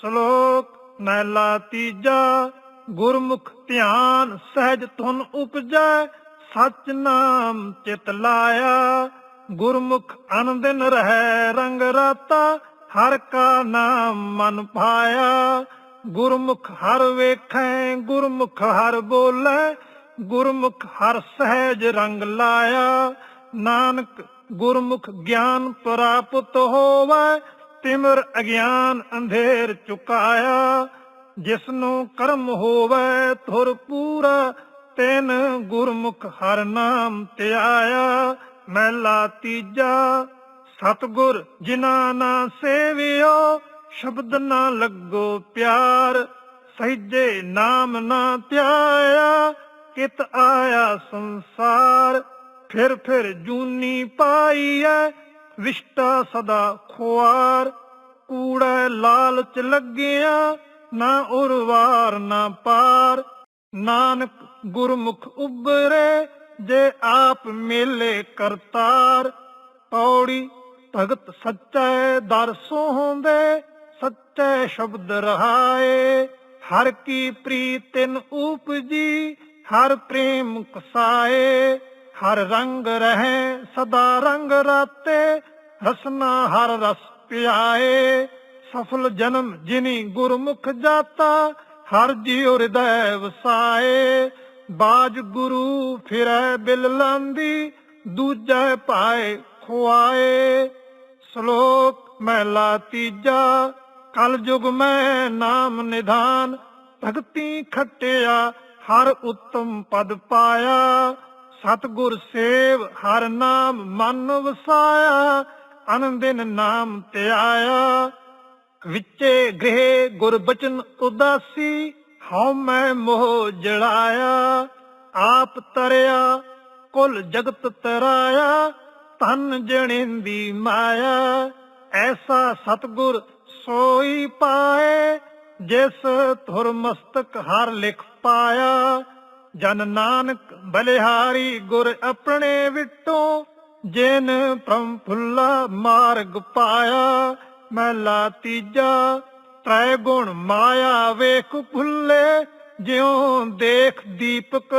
ਸ਼ਲੋਕ, ਮਹਿਲਾ ਤੀਜਾ, ਗੁਰਮੁਖ ਧਿਆਨ ਸਹਿਜ ਧੁਨ ਉਪਜੈ, ਸਚ ਨਾਮ ਚਿਤ ਲਾਇਆ। ਗੁਰਮੁਖ ਅਨੰਦਿਨ ਰਹਿ ਰੰਗ ਰਾਤਾ, ਹਰ ਕਾ ਨਾਮ ਮਨ ਪਾਇਆ। ਗੁਰਮੁਖ ਹਰ ਵੇਖੈ, ਗੁਰਮੁਖ ਹਰ ਬੋਲੇ, ਗੁਰਮੁਖ ਹਰ ਸਹਿਜ ਰੰਗ ਲਾਇਆ। ਨਾਨਕ ਗੁਰਮੁਖ ਗਿਆਨ ਪ੍ਰਾਪਤ ਹੋਵੇ ਤਿਮਰ ਅਗਿਆਨ ਅੰਧੇਰ ਚੁਕਾਇਆ ਜਿਸ ਨੂੰ ਕਰਮ ਹੋਵੇ ਧੁਰ ਪੂਰਾ, ਤੈਨ ਗੁਰਮੁਖ ਹਰ ਨਾਮ ਧਿਆਇਆ, ਮਹਿਲਾ ਤੀਜਾ, ਸਤਗੁਰ ਜਿਨ੍ਹਾਂ ਨਾ ਸੇਵਿਓ, ਸ਼ਬਦ ਨਾ ਲੱਗੋ ਪਿਆਰ, ਸਹਿਜੇ ਨਾਮ ਨਾ ਧਿਆਇਆ, ਕਿਤ ਆਇਆ ਸੰਸਾਰ, ਫਿਰ ਫਿਰ ਜੂਨੀ ਪਾਈਐ ਵਿਸ਼ਟਾ ਸਦਾ ਖੁਆਰ। ਕੂੜਾ ਲਾਲਚ ਲੱਗਿਆ ਨਾ ਉਰਵਾਰ, ਨਾ ਪਾਰ। ਨਾਨਕ ਗੁਰਮੁਖ ਉਬਰੇ ਜੇ ਆਪ ਮੇਲੇ ਕਰਤਾਰ। ਪੌੜੀ ਭਗਤ ਸੱਚੇ ਦਰ ਸੋਹੰਦੇ, ਸੱਚੇ ਸ਼ਬਦ ਰਹਾਏ। ਹਰ ਕੀ ਪ੍ਰੀਤਿਨ ਉਪਜੀ, ਹਰ ਪ੍ਰੇਮ ਕਸਾਏ। ਹਰ ਰੰਗ ਰਹੇ, ਸਦਾ ਰੰਗ ਰਾਤੇ, ਰਸਨਾ ਹਰ ਰਸ ਪਿਆਏ। ਸਫਲ ਜਨਮ ਜਿਨੀ ਗੁਰਮੁਖ ਜਾਤਾ, ਹਰ ਜੀਉ ਹਿਰਦੈ ਵਸਾਏ। ਬਾਜ ਗੁਰੂ ਫਿਰੈ ਬਿਲ ਲਾਂਦੀ, ਦੂਜੈ ਪਾਏ ਖੁਆਏ। ਸ਼ਲੋਕ ਮਹਿਲਾ ਤੀਜਾ, ਕਲ ਯੁਗ ਮੈਂ ਨਾਮ ਨਿਧਾਨ, ਭਗਤੀ ਖਟਿਆ, ਹਰ ਉਤਮ ਪਦ ਪਾਇਆ। ਸਤਗੁਰ ਸੇਵ, ਹਰ ਨਾਮ ਮਨ ਵਸਾਇਆ, ਅਨੰਦਿਨ ਨਾਮ ਧਿਆਇਆ ਵਿਚੇ ਗ੍ਰਹਿ ਗੁਰ ਬਚਨ ਉਦਾਸੀ, ਹਉ ਮੈਂ ਮੋਹ ਜੜਾਇਆ। ਆਪ ਤਰਿਆ, ਕੁਲ ਜਗਤ ਤਰਾਇਆ ਤਨ ਜਣਿੰਦੀ ਮਾਇਆ। ਐਸਾ ਸਤਗੁਰ ਸੋਈ ਪਾਏ, ਜਿਸ ਧੁਰ ਮਸਤਕ ਹਰ ਲਿਖ ਪਾਇਆ। ਜਨ ਨਾਨਕ ਬਲਿਹਾਰੀ ਗੁਰ ਆਪਣੇ ਵਿਟੋ, ਜਿਨ ਪ੍ਰਮ ਫੁੱਲਾ ਮਾਰਗ ਪਾਇਆ, ਮਹਿਲਾ ਤੀਜਾ ਤ੍ਰੈ ਗੁਣ ਮਾਇਆ ਵੇਖ ਭੁੱਲੇ, ਜਿਉ ਦੇਖ ਦੀਪਕ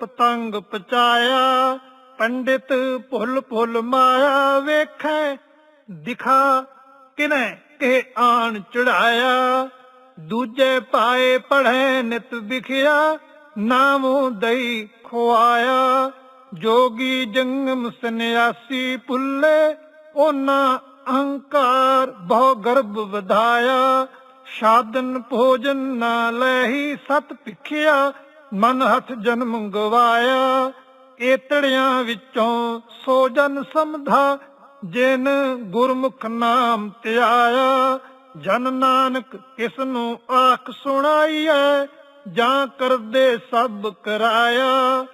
ਪਤੰਗ ਪਚਾਇਆ, ਪੰਡਿਤ ਭੁੱਲ ਭੁੱਲ ਮਾਇਆ ਵੇਖੈ, ਦਿਖਾ ਕਿਨੇ ਕੇ ਆਣ ਚੜਾਇਆ, ਦੂਜੇ ਪਾਏ ਪੜੈ ਨਿਤ ਵਿਖਿਆ ਨਾਮੋ ਦਈ ਖੁਆਇਆ, ਜੋਗੀ ਜੰਗਮ ਸੰਨਿਆਸੀ ਭੁੱਲੇ ਉਹਨਾਂ ਅਹੰਕਾਰ ਬਹੁ ਗਰਭ ਵਧਾਇਆ, ਸਾਧਨ ਭੋਜਨ ਨਾ ਲੈਹੀ ਸਤ ਭਿਖਿਆ, ਮਨ ਹੱਥ ਜਨਮ ਗਵਾਇਆ ਏਤੜਿਆਂ ਵਿੱਚੋਂ ਸੋ ਜਨ ਸਮਧਾ, ਜਿਨ ਗੁਰਮੁਖ ਨਾਮ ਧਿਆਇਆ। ਜਨ ਨਾਨਕ ਕਿਸ ਨੂੰ ਆਖ ਸੁਣਾਈਐ ਜਾਂ ਕਰਦੇ ਸਭ ਕਰਾਇਆ।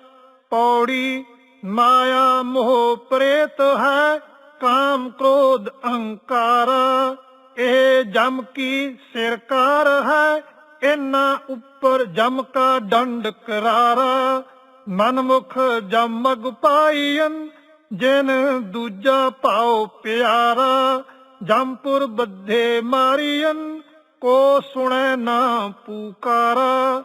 ਪੌੜੀ ਮਾਇਆ ਮੋਹ ਪ੍ਰੇਤ ਹੈ, ਕਾਮ ਕ੍ਰੋਧ ਅਹੰਕਾਰ। ਇਹ ਜਮ ਕੀ ਸਿਰਕਾਰ ਹੈ, ਇਹਨਾਂ ਉੱਪਰ ਜਮ ਕਾ ਦੰਡ ਕਰਾਰਾ। ਮਨਮੁਖ ਜਮਗ ਪਾਈਨ ਜਿਨ ਦੂਜਾ ਪਾਉ ਪਿਆਰਾ। ਜਮਪੁਰ ਬੱਧੇ ਮਾਰੀਨ ਕੋ ਸੁਣੈ ਨਾ ਪੁਕਾਰਾ,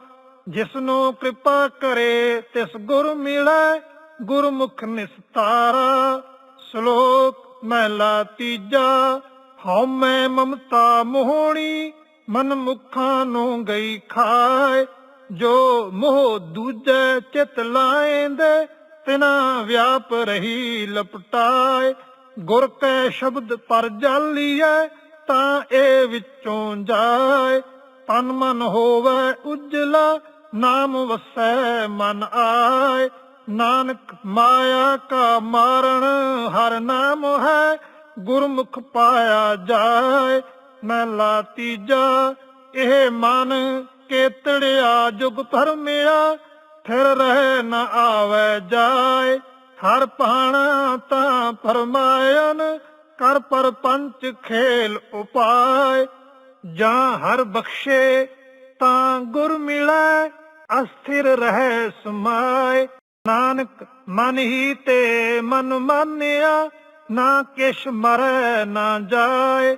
ਜਿਸਨੂੰ ਕਿਰਪਾ ਕਰੇ ਤਿਸ ਗੁਰ ਮਿਲੈ ਗੁਰਮੁਖ ਨਿਸਤਾਰਾ। ਸ਼ਲੋਕ ਮਹਿਲਾ ਤੀਜਾ, ਹਉ ਮੈਂ ਮਮਤਾ ਮੋਹਣੀ, ਮਨ ਮੁਖਾਂ ਨੂੰ ਗਈ ਖਾਏ ਜੋ ਮੋਹ ਦੂਜੇ ਚਿਤ ਲਾਏਂਦੇ ਤਿਨਾ ਵਿਆਪ ਰਹੀ ਲਪਟਾਏ ਗੁਰ ਕੈ ਸ਼ਬਦ ਪਰ ਜਾਲੀਐ ਤਾਂ ਇਹ ਵਿੱਚੋਂ ਜਾਏ। ਤਨ ਮਨ ਹੋਵੇ ਉਜਲਾ, ਨਾਮ ਵਸੈ ਮਨ ਆਏ। ਨਾਨਕ ਮਾਇਆ ਕਾ ਮਾਰਨ ਹਰ ਨਾਮ ਹੈ, ਗੁਰਮੁਖ ਪਾਇਆ ਜਾਏ। ਮਹਿਲਾ ਤੀਜਾ, ਇਹ ਮਨ ਕੇਤੜਿਆ, ਜੁਗ ਭਰਮਿਆ ਫਿਰ ਰਹਿ ਨ ਆਵੇ ਜਾਏ। ਹਰ ਪਾਣਾ ਤਾਂ ਫਰਮਾਇਨ ਕਰ ਪਰ ਪੰਚ ਖੇਲ ਉਪਾਏ, ਜਾਂ ਹਰ ਬਖਸ਼ੇ ਤਾਂ ਗੁਰ ਮਿਲੈ, ਅਸਥਿਰ ਰਹਿ ਸਮਾਏ। ਨਾਨਕ ਮਨ ਹੀ ਤੇ ਮਨ ਮਾਨਿਆ, ਨਾ ਕਿਛ ਮਰੈ ਨਾ ਜਾਏ।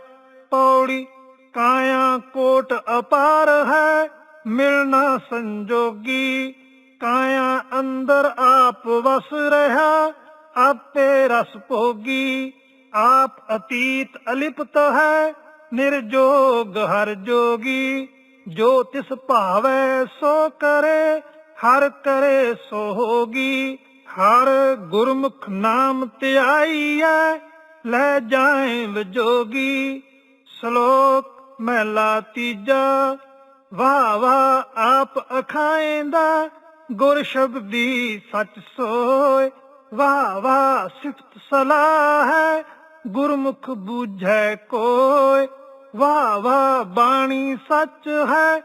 ਪੌੜੀ ਕਾਇਆ ਕੋਟ ਅਪਾਰ ਹੈ ਮਿਲਣਾ ਸੰਜੋਗੀ। ਕਾਇਆ ਅੰਦਰ ਆਪ ਵਸ ਰਹਾ, ਆਪੇ ਰਸ ਭੋਗੀ। ਆਪ ਅਤੀਤ ਅਲਿਪਤ ਹੈ, ਨਿਰਜੋਗ ਹਰ ਜੋਗੀ। ਜੋ ਤਿਸ ਭਾਵੈ ਸੋ ਕਰੇ, ਹਰ ਕਰੇ ਸੋ ਹੋਗੀ। ਹਰ ਗੁਰਮੁਖ ਨਾਮ ਧਿਆਈਐ ਲੈ ਜਾਏ ਵਿਜੋਗੀ। ਸ਼ਲੋਕ ਮਹਿਲਾ ਤੀਜਾ, ਵਾਹ ਵਾਹ ਆਪ ਅਖਾਏਂਦਾ, ਗੁਰ ਸ਼ਬਦੀ ਸੱਚ ਸੋਏ। ਵਾਹ ਵਾਹ ਸਿਫਤ ਸਲਾਹ ਹੈ ਗੁਰਮੁਖ ਬੂਝੈ ਕੋਇ, ਵਾਹ ਵਾਹ ਬਾਣੀ ਸੱਚ ਹੈ,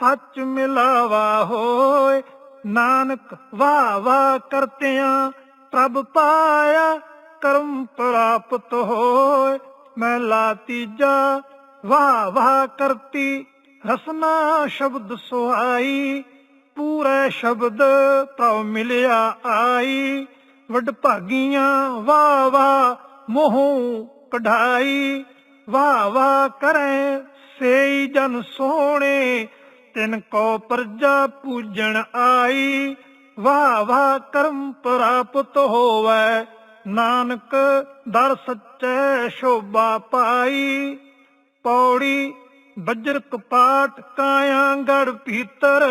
ਸੱਚ ਮਿਲਾਵਾ ਹੋਏ ਨਾਨਕ ਵਾਹ ਵਾਹ ਕਰਤਿਆਂ ਪ੍ਰਭ ਪਾਇਆ, ਕਰਮ ਪ੍ਰਾਪਤ ਹੋਏ ਮਹਿਲਾ ਤੀਜਾ, ਵਾਹ ਵਾਹ ਕਰਤੀ, ਰਸਨਾ ਸ਼ਬਦ ਸੁਹਾਈ। ਪੂਰੇ ਸ਼ਬਦ ਤਉ ਮਿਲਿਆ ਆਈ। ਵਡ ਭਾਗੀਆਂ ਵਾਹ ਵਾਹ ਮੋਹ ਕਢਾਈ ਵਾਹ ਵਾਹ ਕਰੇ, ਸੇਈ ਜਨ ਸੋਹਣੇ, ਤਿਨ ਕੋ ਪਰਜਾ ਪੂਜਣ ਆਈ। ਵਾਹ ਵਾਹ ਕਰਮ ਪ੍ਰਾਪਤ ਹੋਵੇ, ਨਾਨਕ ਦਰ ਸੱਚੇ ਸ਼ੋਭਾ ਪਾਈ। ਪੌੜੀ ਬੱਜਰ ਕਪਾਟ ਕਾਇਆ ਗੜ ਭੀਤਰ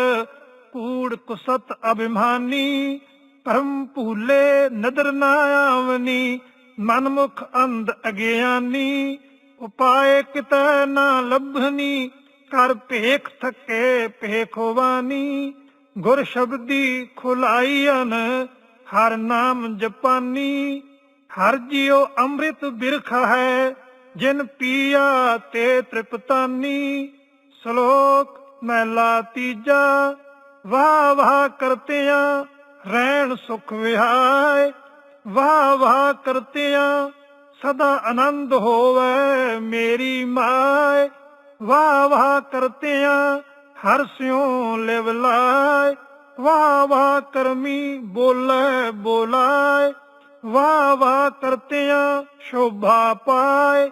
ਕੂੜ ਕੁਸਤ ਅਭਿਮਾਨੀ, ਭਰਮ ਭੂਲੇ ਨਦਰ ਨਾ ਆਵਨੀ। ਮਨਮੁਖ ਅੰਧ ਅਗਿਆਨੀ, ਉਪਾਏ ਕਿਤੈ ਨਾ ਲੱਭਨੀ, ਕਰ ਭੇਖ ਥਕੇ ਭੇਖਵਾਨੀ ਗੁਰ ਸ਼ਬਦੀ ਖੁਲਾਈਨ ਹਰ ਨਾਮ ਜਪਾਨੀ। ਹਰ ਜਿਉ ਅੰਮ੍ਰਿਤ ਬਿਰਖ ਹੈ, ਜਿਨ ਪੀਆ ਤੇ ਤ੍ਰਿਪਤਾਨੀ। ਸ਼ਲੋਕ ਮਹਿਲਾ ਤੀਜਾ ਵਾਹ ਵਾਹ ਕਰਤਿਆਂ, ਰਹਿਣ ਸੁਖ ਵਿਹਾਏ ਵਾਹ ਵਾਹ ਕਰਤਿਆਂ, ਸਦਾ ਆਨੰਦ ਹੋਵੇ ਮੇਰੀ ਮਾਏ। ਵਾਹ ਵਾਹ ਕਰਤਿਆਂ, ਹਰ ਸਿਉ ਲਿਵ ਲਾਏ। ਵਾਹ ਵਾਹ ਕਰਮੀ ਬੋਲੇ ਬੋਲਾਏ। ਵਾਹ ਵਾਹ ਕਰਤਿਆਂ, ਸ਼ੋਭਾ ਪਾਏ।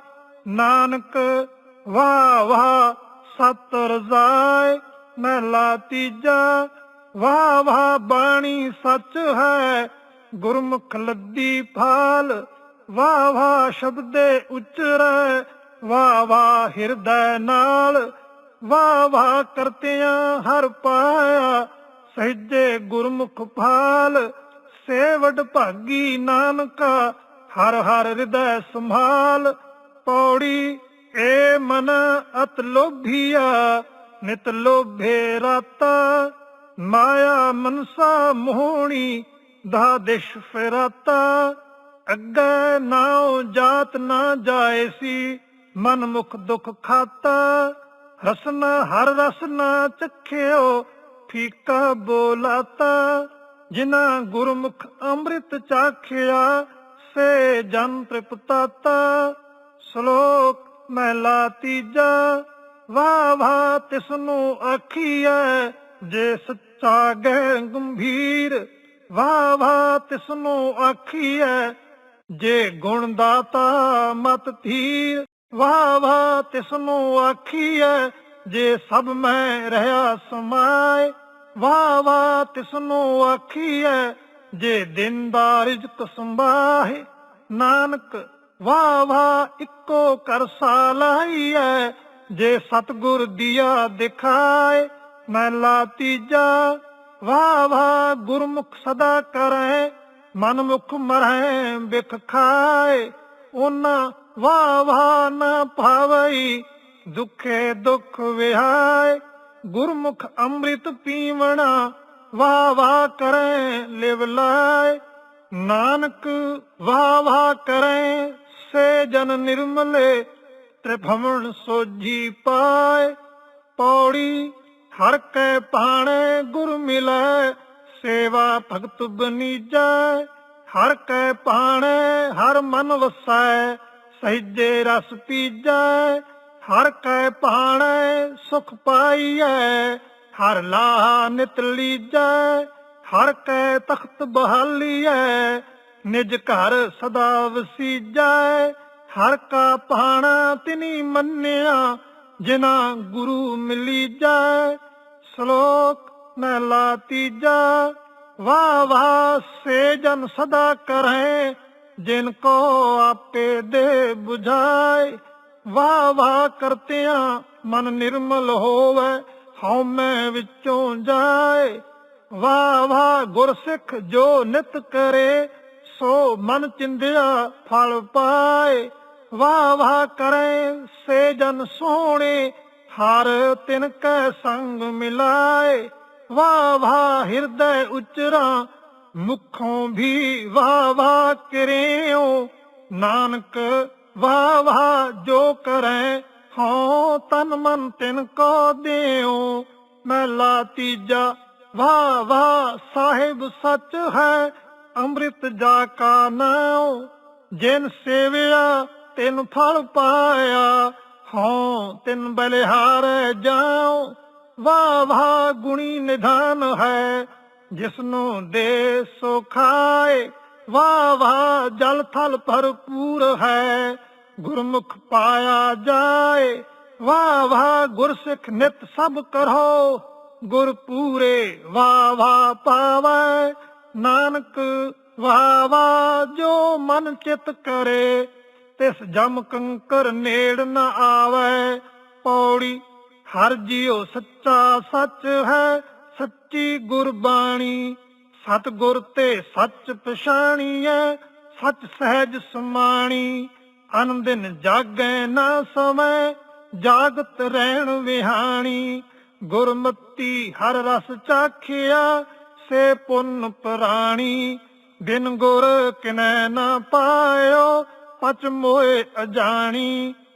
ਨਾਨਕ, ਵਾਹ ਵਾਹ ਸਤ ਰਜ਼ਾਏ। ਮਹਿਲਾ ਤੀਜਾ, ਵਾਹ ਵਾਹ ਬਾਣੀ ਸੱਚ ਹੈ। ਗੁਰਮੁਖ ਲੱਦੀ ਫਾਲ ਵਾਹ ਵਾਹ ਸ਼ਬਦੇ ਉਚਰੈ, ਵਾਹ ਵਾਹ ਹਿਰਦੈ ਨਾਲ, ਵਾਹ ਵਾਹ ਕਰਤਿਆਂ ਹਰ ਪਾਇਆ, ਸਹਿਜੇ ਗੁਰਮੁਖ ਫਾਲ ਸੇਵਡ ਭਾਗੀ ਨਾਨਕਾ, ਹਰ ਹਰ ਹਿਰਦੈ ਸੰਭਾਲ, ਪੌੜੀ ਏ ਮਨ ਅਤ ਲੋਭੀਆ, ਨਿਤ ਲੋਭੇ ਰਾਤਾ, ਮਾਇਆ ਮਨਸਾ ਮੋਹਣੀ ਦਾ ਦਿਸ਼ ਫਿਰਾਤਾ, ਅੱਗੇ ਨਾਉ ਜਾਤ ਨਾ ਜਾਏ ਸੀ, ਮਨ ਮੁਖ ਦੁਖ ਖਾਤਾ, ਰਸਨਾ ਹਰ ਰਸਨਾ ਚਖਿਓ, ਫੀਕਾ ਬੋਲਾਤਾ ਜਿਨਾ ਗੁਰਮੁਖ ਅੰਮ੍ਰਿਤ ਚਾਖਿਆ, ਸੇ ਜਨ ਤ੍ਰਿਪਤਾਤਾ, ਸ਼ਲੋਕ ਮਹਿਲਾ ਤੀਜਾ, ਵਾਹ ਵਾਹ ਤਿਸਨੂੰ ਆਖੀਐ, ਜੇ ਸੱਚਾ ਗਹਿ ਗੰਭੀਰ ਵਾਹ ਵਾਹ ਤਿਸਨੂੰ ਆਖੀਐ, ਜੇ ਗੁਣ ਦਾਤਾ ਮਤ ਥੀਰ ਵਾਹ ਵਾਹ ਤਿਸਨੂੰ ਆਖੀਐ, ਜੇ ਸਭ ਮੈਂ ਰਹਾ ਸਮਾਏ। ਵਾਹ ਵਾਹ ਤਿਸਨੂੰ ਆਖੀਐ, ਜੇ ਦਿਨ ਦਾ ਰਿਜ਼ਕ ਸੰਭਾਹੇ। ਨਾਨਕ, ਵਾਹ ਵਾਹ ਇੱਕੋ ਕਰ ਸਾਲਾਈਐ, ਜੇ ਸਤਗੁਰ ਦੀਆ ਦਿਖਾਏ। ਮਹਿਲਾ ਤੀਜਾ ਵਾਹ ਵਾਹ ਗੁਰਮੁਖ ਸਦਾ ਕਰੈ ਮਨ ਮੁਖ ਮਰੈ ਬਿਖ ਖਾਏ ਉਹਨਾਂ ਵਾਹ ਵਾਹ ਨਾ ਭਾਵਈ ਦੁਖੇ ਦੁਖ ਵਿਹਾਏ ਗੁਰਮੁਖ ਅੰਮ੍ਰਿਤ ਪੀਵਣਾ, ਵਾਹ ਵਾਹ ਕਰੈ ਲਿਵ ਲਾਏ ਨਾਨਕ ਵਾਹ ਵਾਹ ਕਰੈ ਸੇ ਜਨ ਨਿਰਮਲੇ, ਤ੍ਰਿਭਵਨ ਸੋਜੀ ਪਾਏ ਪੌੜੀ ਹਰ ਕੈ ਭਾਣੇ ਗੁਰ ਮਿਲੈ, ਸੇਵਾ ਭਗਤ ਬਨੀਜੈ। ਹਰ ਕੈ ਭਾਣੇ ਹਰ ਮਨ ਵਸੈ, ਸਹਿਜੇ ਰਸ ਪੀਜੈ। ਹਰ ਕੈ ਭਾਣੇ ਸੁਖ ਪਾਈਐ, ਹਰ ਲਾਹ ਨਿਤ ਲੀਜੈ। ਹਰ ਕੈ ਤਖਤ ਬਹਾਲੀਐ, ਨਿਜ ਘਰ ਸਦਾ ਵਸੀਜੈ। ਹਰ ਕਾ ਪਾਣਾ ਤਿਨੀ ਮੰਨਿਆ ਜਿਨ੍ਹਾਂ ਗੁਰੂ ਮਿਲੀ ਜਾਏ ਸ਼ਲੋਕ ਮਹਿਲਾ ਤੀਜਾ ਵਾਹ ਵਾਹ ਸੇ ਜਨ ਸਦਾ ਕਰੇ ਜਿਨ ਕੋ ਆਪੇ ਦੇ 부ਝਾਏ ਵਾਹ ਵਾਹ ਕਰਤਿਆਂ ਮਨ ਨਿਰਮਲ ਹੋਵੇ ਹਉਮੈ ਵਿੱਚੋਂ ਜਾਏ। ਵਾਹ ਵਾਹ ਗੁਰਸਿੱਖ ਜੋ ਨਿਤ ਕਰੇ, ਸੋ ਮਨ ਚਿੰਦਿਆ ਫਲ ਪਾਏ। ਵਾਹ ਵਾਹ ਕਰੇ ਸੇ ਜਨ ਸੋਹਣੇ, ਹਰ ਤਿਨ ਕੈ ਸੰਗ ਮਿਲਾਏ। ਵਾਹ ਵਾਹ ਹਿਰਦੈ ਉਚਰਾ, ਮੁਖੋਂ ਵੀ ਵਾਹ ਵਾਹ ਕਰਿਓ। ਨਾਨਕ, ਵਾਹ ਵਾਹ ਜੋ ਕਰੈ, ਹਉ ਤਨ ਮਨ ਤਿਨ ਕੋ ਦਿਓ। ਮਹਿਲਾ ਤੀਜਾ, ਵਾਹ ਵਾਹ ਸਾਹਿਬ ਸੱਚ ਹੈ, ਅੰਮ੍ਰਿਤ ਜਾ ਕਾ ਨਾਉ। ਜਿਨ ਸੇਵਿਆ ਤਿਨ ਫਲ ਪਾਇਆ, ਹਉ ਤਿਨ ਬਲਿਹਾਰ ਜਾਉ। ਵਾਹ ਵਾਹ ਗੁਣੀ ਨਿਧਾਨ ਹੈ, ਜਿਸਨੂੰ ਦੇ ਸੋ ਖਾਏ। ਵਾਹ ਵਾਹ ਜਲ ਥਲ ਭਰਪੂਰ ਹੈ, ਗੁਰਮੁਖ ਪਾਇਆ ਜਾਏ। ਵਾਹ ਵਾਹ ਗੁਰਸਿੱਖ ਨਿਤ ਸਭ ਕਰੋ, ਗੁਰ ਪੂਰੇ ਵਾਹ ਵਾਹ ਪਾਵੈ। ਨਾਨਕ ਵਾਹ ਵਾਹ ਜੋ ਮਨ ਚਿਤ ਕਰੇ ਤਿਸ ਜਮ ਕੰਕਰ ਨੇੜ ਨਾ ਆਵੈ। ਪੌੜੀ, ਹਰ ਜੀਉ ਸੱਚਾ ਸੱਚ ਹੈ, ਸੱਚੀ ਗੁਰਬਾਣੀ। ਸਤ ਗੁਰ ਤੇ ਸੱਚ ਪਛਾਣੀਐ ਸੱਚ ਸਹਿਜ ਸਮਾਣੀ। ਅਨੰਦਿਨ ਜਾਗੈ ਨਾ ਸਮੈ, ਜਾਗਤ ਰਹਿਣ ਵਿਹਾਣੀ। ਗੁਰਮਤੀ ਹਰ ਰਸ ਚਾਖਿਆ, ਸੇ ਪੁੰਨ ਪ੍ਰਾਣੀ। ਬਿਨ ਗੁਰ ਕਿਨੈ ਨਾ ਪਾਇਓ ਪਚ ਮੋਏ ਅਜਾਣੀ।